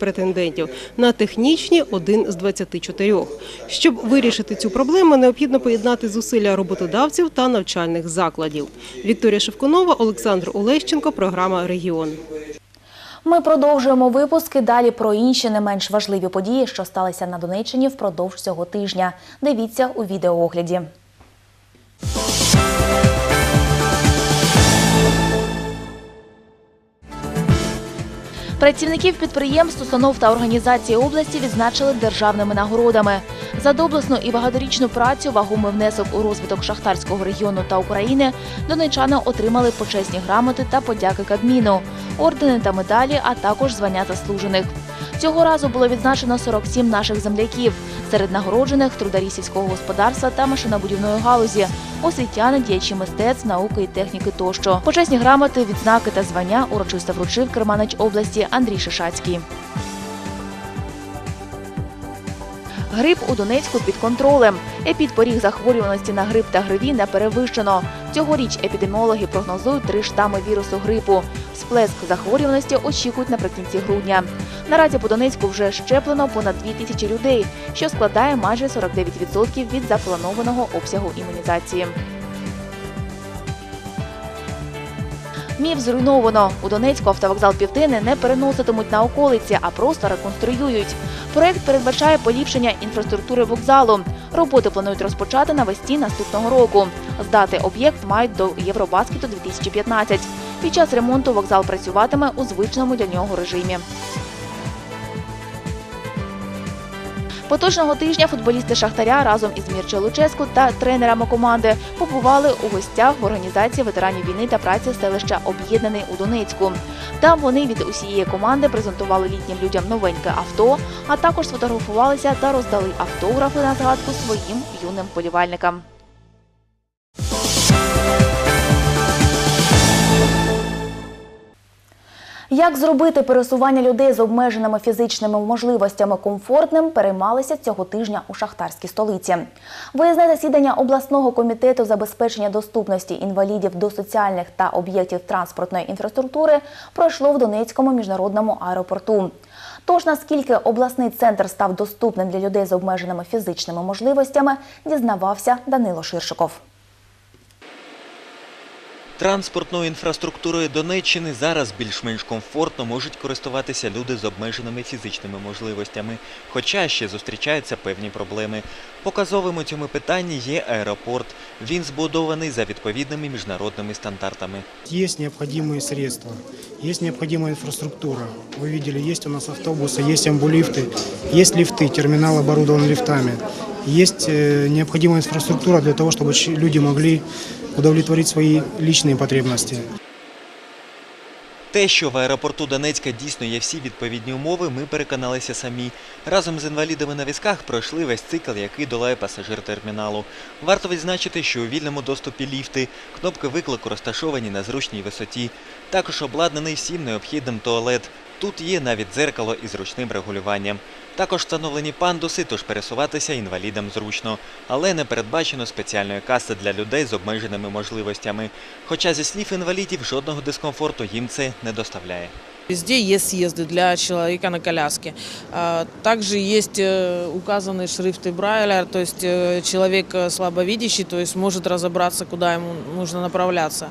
претендентів, на технічні – один з 24. Щоб вирішити цю проблему, необхідно поєднати зусилля роботодавців та навчальних закладів. Вікторія Шевкунова, Олександр Олещенко, програма «Регіон». Ми продовжуємо випуски далі про інші не менш важливі події, що сталися на Донеччині впродовж цього тижня. Дивіться у відеоогляді. Працівників підприємств, установ та організацій області відзначили державними нагородами. За доблесну і багаторічну працю, вагомий внесок у розвиток шахтарського регіону та України донечани отримали почесні грамоти та подяки Кабміну, ордени та медалі, а також звання заслужених. Цього разу було відзначено 47 наших земляків. Серед нагороджених трударі сільського господарства та машинобудівної галузі, освітяни, діячі мистецтв, науки і техніки тощо. Почесні грамоти, відзнаки та звання урочисто вручив керманич області Андрій Шишацький. Грип у Донецьку під контролем. Епідпоріг захворюваності на грип та гриві не перевищено. Цьогоріч епідеміологи прогнозують три штами вірусу грипу. Сплеск захворюваності очікують наприкінці грудня. Наразі по Донецьку вже щеплено понад 2 тисячі людей, що складає майже 49% від запланованого обсягу імунізації. Міф зруйновано. У Донецьку автовокзал півтини не переноситимуть на околиці, а просто реконструюють. Проект передбачає поліпшення інфраструктури вокзалу. Роботи планують розпочати навесні наступного року. Здати об'єкт мають до Євробаскету 2015. Під час ремонту вокзал працюватиме у звичному для нього режимі. Поточного тижня футболісти Шахтаря разом із Мірчо Луческу та тренерами команди побували у гостях в організації ветеранів війни та праці селища Об'єднаний у Донецьку. Там вони від усієї команди презентували літнім людям новеньке авто, а також сфотографувалися та роздали автографи на згадку своїм юним полівальникам. Як зробити пересування людей з обмеженими фізичними можливостями комфортним, переймалися цього тижня у шахтарській столиці. Виїзне засідання обласного комітету забезпечення доступності інвалідів до соціальних та об'єктів транспортної інфраструктури пройшло в Донецькому міжнародному аеропорту. Тож наскільки обласний центр став доступним для людей з обмеженими фізичними можливостями, дізнавався Данило Ширшиков. Транспортною інфраструктурою Донеччини зараз більш-менш комфортно можуть користуватися люди з обмеженими фізичними можливостями, хоча ще зустрічаються певні проблеми. Показовим у цьому питанні є аеропорт. Він збудований за відповідними міжнародними стандартами. Есть необходимые средства, есть необходимая инфраструктура. Вы видели, есть у нас автобусы, есть амбулифты, есть лифты, терминал оборудован лифтами. Есть э, необходимая инфраструктура для того, чтобы щ- люди могли удовлетворить свои личные потребности. Те, що в аеропорту Донецька дійсно є всі відповідні умови, ми переконалися самі. Разом з інвалідами на візках пройшли весь цикл, який долає пасажир терміналу. Варто відзначити, що у вільному доступі ліфти, кнопки виклику розташовані на зручній висоті. Також обладнаний всім необхідним туалет. Тут є навіть дзеркало із ручним регулюванням. Також встановлені пандуси, тож пересуватися інвалідам зручно, але не передбачено спеціальної каси для людей з обмеженими можливостями. Хоча зі слів інвалідів жодного дискомфорту їм це не доставляє. Везде есть съезды для человека на коляске. А, Также есть э, указанные шрифты Брайля, то есть э, человек э, слабовидящий, то есть может разобраться, куда ему нужно направляться.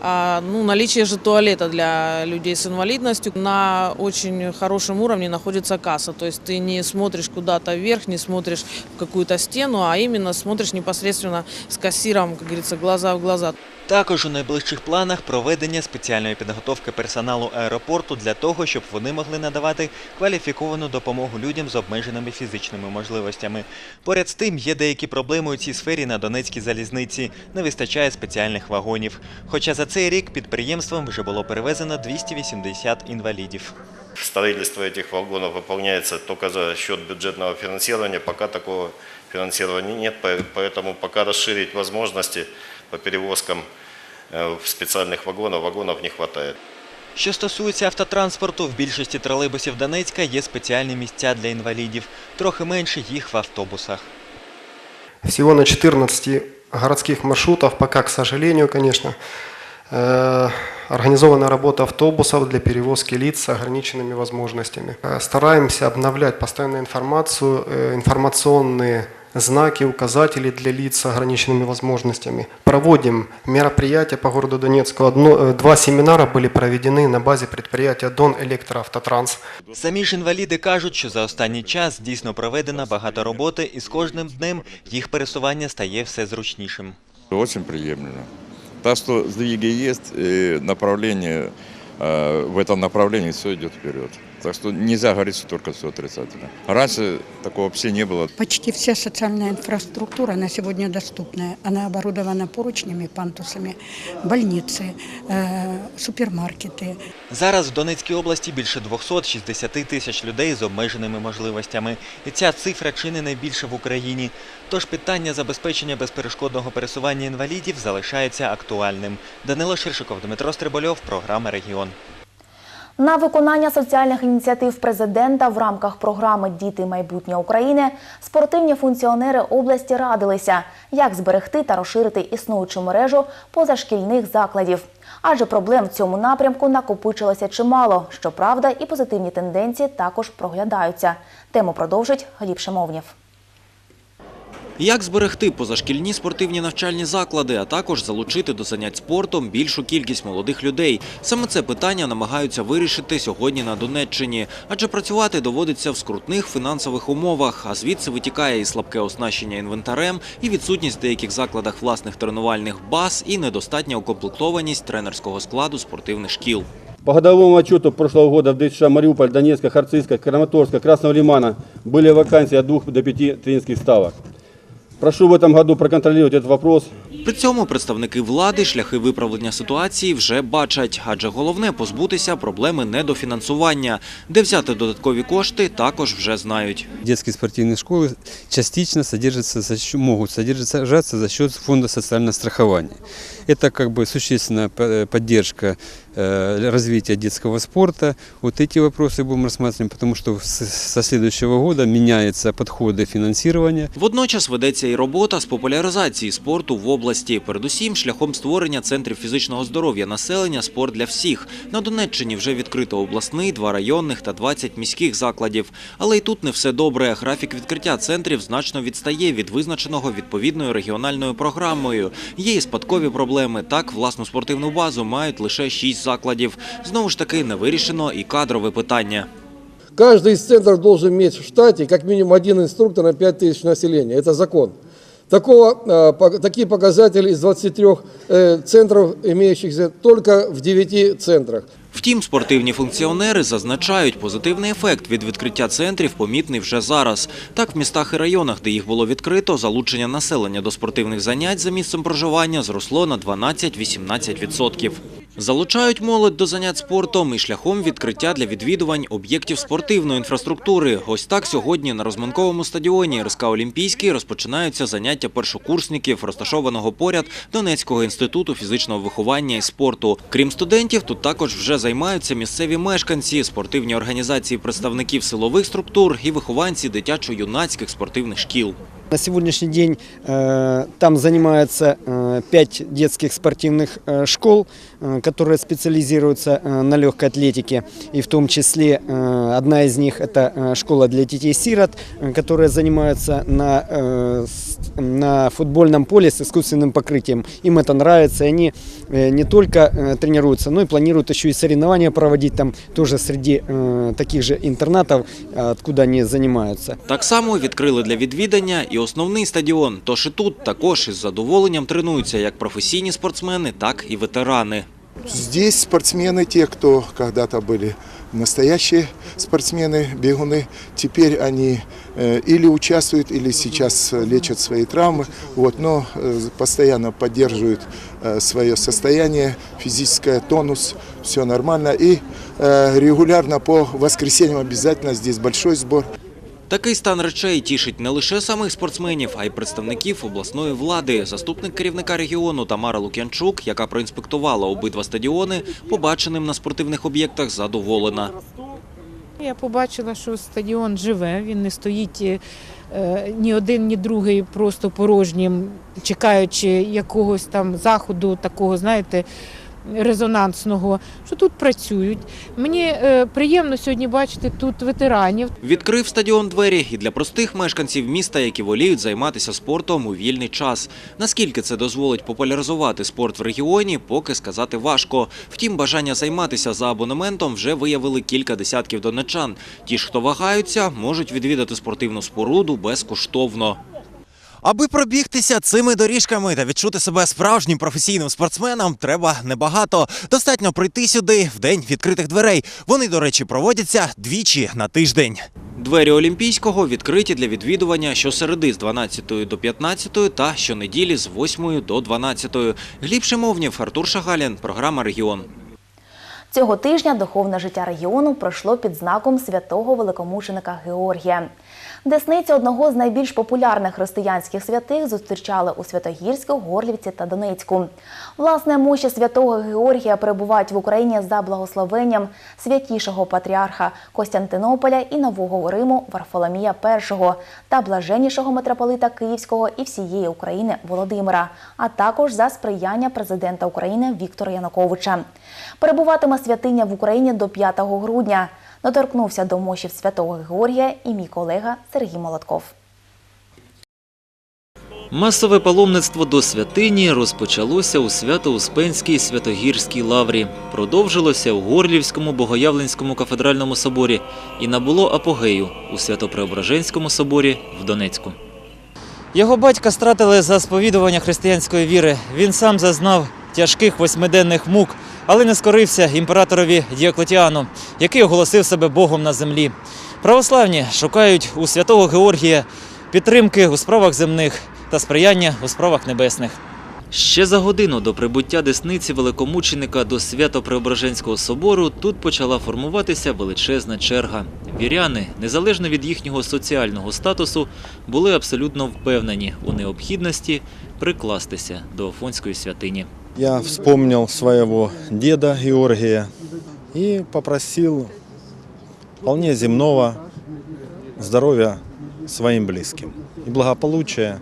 А, Ну, наличие же туалета для людей с инвалидностью. На очень хорошем уровне находится касса, то есть ты не смотришь куда-то вверх, не смотришь в какую-то стену, а именно смотришь непосредственно с кассиром, как говорится, глаза в глаза. Також у найближчих планах проведення спеціальної підготовки персоналу аеропорту для того, щоб вони могли надавати кваліфіковану допомогу людям з обмеженими фізичними можливостями. Поряд з тим, є деякі проблеми у цій сфері на Донецькій залізниці. Не вистачає спеціальних вагонів. Хоча за цей рік підприємством вже було перевезено 280 інвалідів. Строительство этих вагонов выполняется только за счет бюджетного финансирования. Пока такого финансирования нет, по- поэтому пока расширить возможности по перевозкам э, в специальных вагонов, вагонов не хватает. Що стосується автотранспорту, в більшості тролейбусів Донецька є спеціальні місця для інвалідів, трохи менше їх в автобусах. Всего на 14 городских маршрутах, пока, к сожалению, конечно, э, Организована работа автобусов для перевозки лиц с ограниченными возможностями. Э, Стараемся обновлять постоянно информацию, э, информационные знаки, указатели для лиц с ограниченными возможностями. Проводим мероприятия по городу Донецку. Одно, э, два семинара были проведены на базе предприятия Дон Электроавтотранс. Самі ж інваліди кажуть, що за останній час дійсно проведено багато роботи, і з кожним днем їх пересування стає все зручнішим. Очень приемлемо. Так что сдвиги есть, и направление, э, в этом направлении все идет вперед. Так что нельзя говорить, что только все отрицательно. Раньше такого вообще не было. Почти вся социальная инфраструктура на сегодня доступная. Она оборудована поручнями, пантусами, больницы, э, супермаркеты, Зараз в Донецькій області більше 260 тисяч людей з обмеженими можливостями. І ця цифра чи не найбільша в Україні. Тож питання забезпечення безперешкодного пересування інвалідів залишається актуальним. Данило Ширшиков, Дмитро Стрибольов, програма Регіон. На виконання соціальних ініціатив президента в рамках програми Діти майбутнє України спортивні функціонери області радилися, як зберегти та розширити існуючу мережу позашкільних закладів. Адже проблем в цьому напрямку накопичилося чимало. Щоправда, і позитивні тенденції також проглядаються. Тему продовжить Гліб Шимовнєв. Як зберегти позашкільні спортивні навчальні заклади, а також залучити до занять спортом більшу кількість молодих людей? Саме це питання намагаються вирішити сьогодні на Донеччині, адже працювати доводиться в скрутних фінансових умовах, а звідси витікає і слабке оснащення інвентарем, і відсутність в деяких закладах власних тренувальних баз, і недостатня укомплектованість тренерського складу спортивних шкіл. По годовому отчету прошлого года в ДШ Мариуполь, Донецка, Харцизска, Краматорска, Красного Лимана были вакансии от двух до пяти тренерских ставок. Прошу в этом году проконтролировать этот вопрос. При цьому представники влади шляхи виправлення ситуації вже бачать, адже головне позбутися проблеми недофінансування. Де взяти додаткові кошти, також вже знають. Детские спортивные школы частично содержатся за счет, могут содержаться за счет фонда социального страхования. Это как бы существенная п- поддержка э, развития детского спорта. Вот эти вопросы будем рассматривать, потому что с- со следующего года меняются подходы финансирования. Водночас ведеться і робота з популяризації спорту в області, передусім шляхом створення центрів фізичного здоров'я населення «Спорт для всіх». На Донеччині вже відкрито обласний, два районних та 20 міських закладів. Але й тут не все добре. Графік відкриття центрів значно відстає від визначеного відповідною регіональною програмою. Є і спадкові проблеми. Так, власну спортивну базу мають лише 6 закладів. Знову ж таки, не вирішено і кадрове питання. Каждый из центров должен иметь в штате как минимум один инструктор на 5 тысяч населения. Это закон. Такого, э, по- такие показатели из 23 э, центров, имеющихся только в 9 центрах. Втім, спортивні функціонери зазначають, позитивний ефект від відкриття центрів помітний вже зараз. Так, в містах і районах, де їх було відкрито, залучення населення до спортивних занять за місцем проживання зросло на 12-18%. Залучають молодь до занять спортом і шляхом відкриття для відвідувань об'єктів спортивної інфраструктури. Ось так сьогодні на розминковому стадіоні РСК Олімпійський розпочинаються заняття першокурсників, розташованого поряд Донецького інституту фізичного виховання і спорту. Крім студентів, тут також вже займаються місцеві мешканці, спортивні організації представників силових структур і вихованці дитячо-юнацьких спортивних шкіл. На сегодняшний день э, там занимается э, пять детских спортивных э, школ, э, которые специализируются э, на легкой атлетике. И в том числе э, одна из них это э, школа для детей-сирот, э, которая занимается на, э, с- на футбольном поле с искусственным покрытием. Им это нравится, и они э, не только э, тренируются, но и планируют еще и соревнования проводить там тоже среди э, таких же интернатов, э, откуда они занимаются. Так само відкрили для відвідання і основний стадіон. Тож і тут також із задоволенням тренуються як професійні спортсмени, так і ветерани. Здесь спортсмены, те, кто когда-то были настоящие спортсмены, бегуны, теперь они э, или участвуют, или сейчас э, лечат свои травмы, вот, но э, постоянно поддерживают э, свое состояние, физическое тонус, все нормально. И э, регулярно по воскресеньям обязательно здесь большой сбор. Такий стан речей тішить не лише самих спортсменів, а й представників обласної влади. Заступник керівника регіону Тамара Лук'янчук, яка проінспектувала обидва стадіони, побаченим на спортивних об'єктах задоволена. Я побачила, що стадіон живе, він не стоїть е, ні один, ні другий просто порожнім, чекаючи якогось там заходу, такого, знаєте, резонансного, що тут працюють. Мені е, приємно сьогодні бачити тут ветеранів. Відкрив стадіон двері і для простих мешканців міста, які воліють займатися спортом у вільний час. Наскільки це дозволить популяризувати спорт в регіоні, поки сказати важко. Втім, бажання займатися за абонементом вже виявили кілька десятків донечан. Ті ж, хто вагаються, можуть відвідати спортивну споруду безкоштовно. Аби пробігтися цими доріжками та відчути себе справжнім професійним спортсменом, треба небагато. Достатньо прийти сюди в день відкритих дверей. Вони, до речі, проводяться двічі на тиждень. Двері Олімпійського відкриті для відвідування щосереди з 12 до 15 та щонеділі з 8 до 12. Гліб Шимовнів, Артур Шагалін, програма Регіон. Цього тижня духовне життя регіону пройшло під знаком святого великомученика Георгія. Десниці одного з найбільш популярних християнських святих зустрічали у Святогірську, Горлівці та Донецьку. Власне, мощі святого Георгія перебувають в Україні за благословенням святішого патріарха Костянтинополя і Нового Риму Варфоломія І та блаженнішого митрополита Київського і всієї України Володимира, а також за сприяння президента України Віктора Януковича. Перебуватиме святиня в Україні до 5 грудня. Доторкнувся до мощів святого Георгія і мій колега Сергій Молотков. Масове паломництво до святині розпочалося у Свято-Успенській Святогірській лаврі, продовжилося у Горлівському Богоявленському кафедральному соборі і набуло апогею у Свято-Преображенському соборі в Донецьку. Його батька стратили за сповідування християнської віри. Він сам зазнав тяжких восьмиденних мук, але не скорився імператорові Діоклетіану, який оголосив себе Богом на землі. Православні шукають у святого Георгія підтримки у справах земних та сприяння у справах небесних. Ще за годину до прибуття десниці великомученика до Свято-Преображенського собору тут почала формуватися величезна черга. Віряни, незалежно від їхнього соціального статусу, були абсолютно впевнені у необхідності прикластися до Афонської святині. Я вспомнил своего деда Георгия и попросил вполне земного здоровья своим близким и благополучия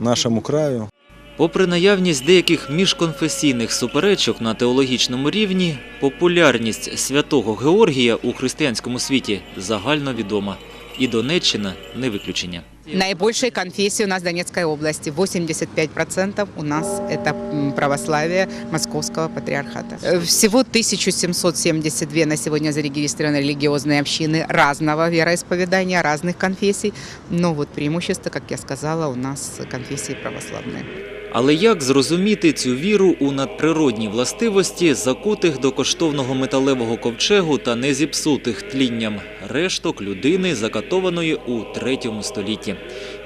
нашему краю. Попри наявність деяких міжконфесійних суперечок на теологічному рівні, популярність святого Георгія у християнському світі загальновідома. І Донеччина не виключення. Наибольшая конфессия у нас в Донецкой области. 85% у нас это м, православие Московского патриархата. Э, Всего 1772 на сегодня зарегистрированы религиозные общины разного вероисповедания, разных конфессий. Но вот преимущество, как я сказала, у нас конфессии православные. Але як зрозуміти цю віру у надприродні властивості, закутих до коштовного металевого ковчегу та не зіпсутих тлінням решток людини, закатованої у третьому столітті?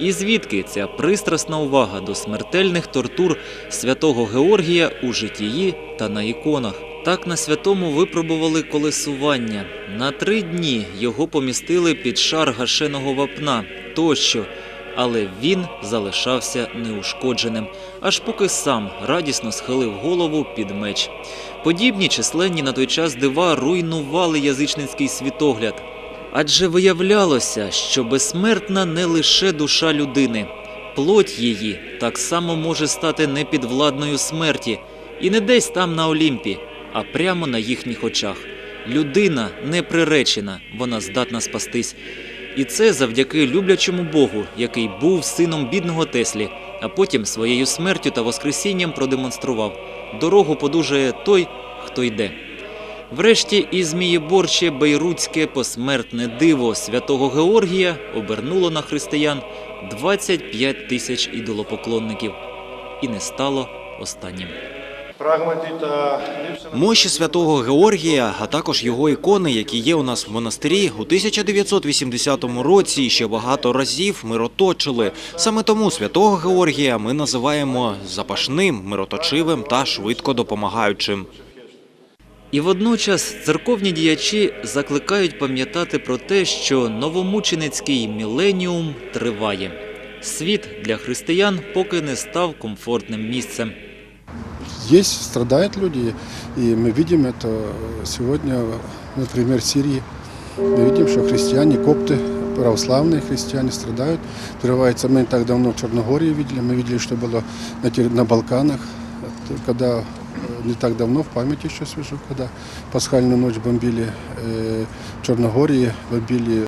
І звідки ця пристрасна увага до смертельних тортур святого Георгія у житії та на іконах? Так на святому випробували колесування. На три дні його помістили під шар гашеного вапна тощо але він залишався неушкодженим, аж поки сам радісно схилив голову під меч. Подібні численні на той час дива руйнували язичницький світогляд. Адже виявлялося, що безсмертна не лише душа людини, плоть її так само може стати непідвладною смерті, і не десь там на Олімпі, а прямо на їхніх очах. Людина не приречена, вона здатна спастись. І це завдяки люблячому Богу, який був сином бідного Теслі, а потім своєю смертю та воскресінням продемонстрував дорогу подужає той, хто йде. Врешті і змієборче бейрутське посмертне диво святого Георгія обернуло на християн 25 тисяч ідолопоклонників. І не стало останнім. Мощі святого Георгія, а також його ікони, які є у нас в монастирі, у 1980 році ще багато разів мироточили. Саме тому святого Георгія ми називаємо запашним, мироточивим та швидко допомагаючим. І водночас церковні діячі закликають пам'ятати про те, що новомученицький міленіум триває. Світ для християн поки не став комфортним місцем. Есть, страдают люди, и мы видим это сегодня, например, в Сирии. Мы видим, что христиане, копты, православные христиане страдают. Прерывается, мы не так давно в Черногории видели, мы видели, что было на, терри- на Балканах, Это когда э, не так давно, в памяти еще свежо, когда пасхальную ночь бомбили э, в Черногории, бомбили